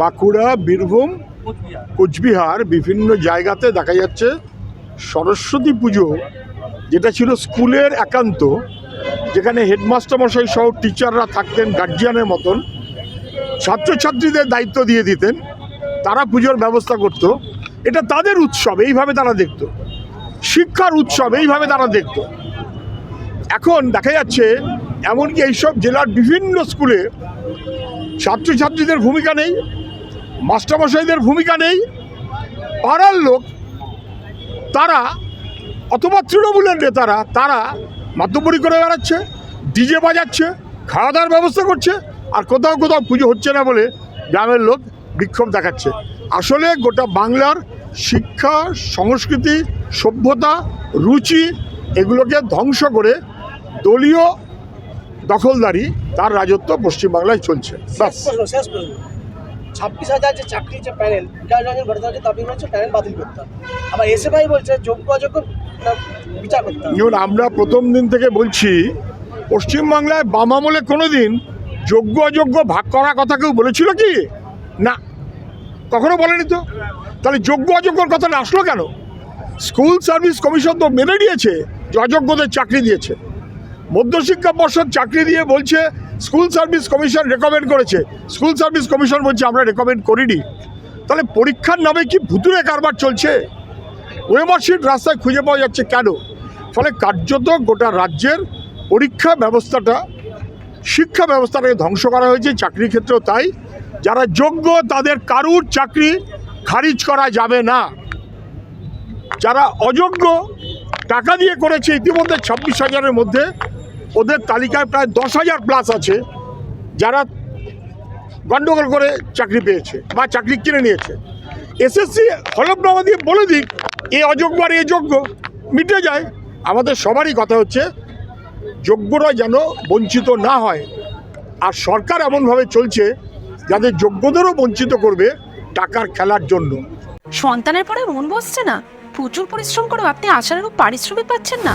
বাঁকুড়া বীরভূম কোচবিহার। কোচবিহার বিভিন্ন জায়গাতে দেখা যাচ্ছে সরস্বতী পুজো যেটা ছিল স্কুলের একান্ত যেখানে হেডমাস্টার মশাই সহ টিচাররা থাকতেন গার্জিয়ানের মতন। ছাত্রছাত্রীদের দায়িত্ব দিয়ে দিতেন তারা পুজোর ব্যবস্থা করত। এটা তাদের উৎসব এইভাবে তারা দেখত। শিক্ষার উৎসব এইভাবে তারা দেখত। এখন দেখা যাচ্ছে এমনকি এইসব জেলার বিভিন্ন স্কুলে ছাত্রছাত্রীদের ভূমিকা নেই, মাস্টারমশাইদের ভূমিকা নেই, পাড়ার লোক, তারা অথবা তৃণমূলের নেতারা, তারা মাধ্যমপুরি করে বেড়াচ্ছে, ডিজে বাজাচ্ছে খাওয়া দাওয়ার ব্যবস্থা করছে, আর কোথাও কোথাও পুজো হচ্ছে না বলে গ্রামের লোক বিক্ষোভ দেখাচ্ছে। আসলে গোটা বাংলার শিক্ষা, সংস্কৃতি, সভ্যতা, রুচি, এগুলোকে ধ্বংস করে দলীয় দখলদারি তার রাজত্ব পশ্চিমবাংলায় চলছে। ব্যাস ছাব্বিশ হাজার যে চাকরি যে প্যানেল বিকাশ রঞ্জন ভট্টাচার্য দাবি করেছে প্যানেল বাতিল করতে আবার এসএফআই বলছে যোগ্য অযোগ্য বিচার করতে আমরা প্রথম দিন থেকে বলছি পশ্চিমবাংলায় বাম আমলে কোনো দিন যোগ্য অযোগ্য ভাগ করার কথা কেউ বলেছিল কি? না। কখনো বলেনি তো? তাহলে যোগ্য অযোগ্যর কথাটা আসলো কেন? স্কুল সার্ভিস কমিশন তো মেনে নিয়েছে যে অযোগ্যদের চাকরি দিয়েছে। মধ্যশিক্ষা পর্ষদ চাকরি দিয়ে বলছে স্কুল সার্ভিস কমিশন রেকমেন্ড করেছে। স্কুল সার্ভিস কমিশন বলছে, আমরা রেকমেন্ড করিনি। তাহলে পরীক্ষার নামে কি ভুতুরে কারবার চলছে? ওয়েমার্কশিট রাস্তায় খুঁজে পাওয়া যাচ্ছে কেন? ফলে কার্যত গোটা রাজ্যের পরীক্ষা ব্যবস্থাটা, শিক্ষা ব্যবস্থাটাকে ধ্বংস করা হয়েছে, চাকরির ক্ষেত্রেও তাই। যারা যোগ্য, তাদের কারুর চাকরি খারিজ করা যাবে না। যারা অযোগ্য, টাকা দিয়ে করেছে, ইতিমধ্যে ছাব্বিশ হাজারের মধ্যে ওদের তালিকায় প্রায় দশ হাজার প্লাস আছে, যারা গণ্ডগোল করে চাকরি পেয়েছে বা চাকরি কিনে নিয়েছে। এসএসসি হলফনামা দিয়ে বলে দিক, এ অযোগ্য আর এ যোগ্য, মিটে যায়। আমাদের সবারই কথা হচ্ছে, যোগ্যরা যেন বঞ্চিত না হয়। আর সরকার এমনভাবে চলছে, যাদের যোগ্যদেরও বঞ্চিত করবে টাকার খেলার জন্য। সন্তানের পরে মন বসছে না। প্রচুর পরিশ্রম করেও আপনি আশানুরূপ পারিশ্রমিক পাচ্ছেন না।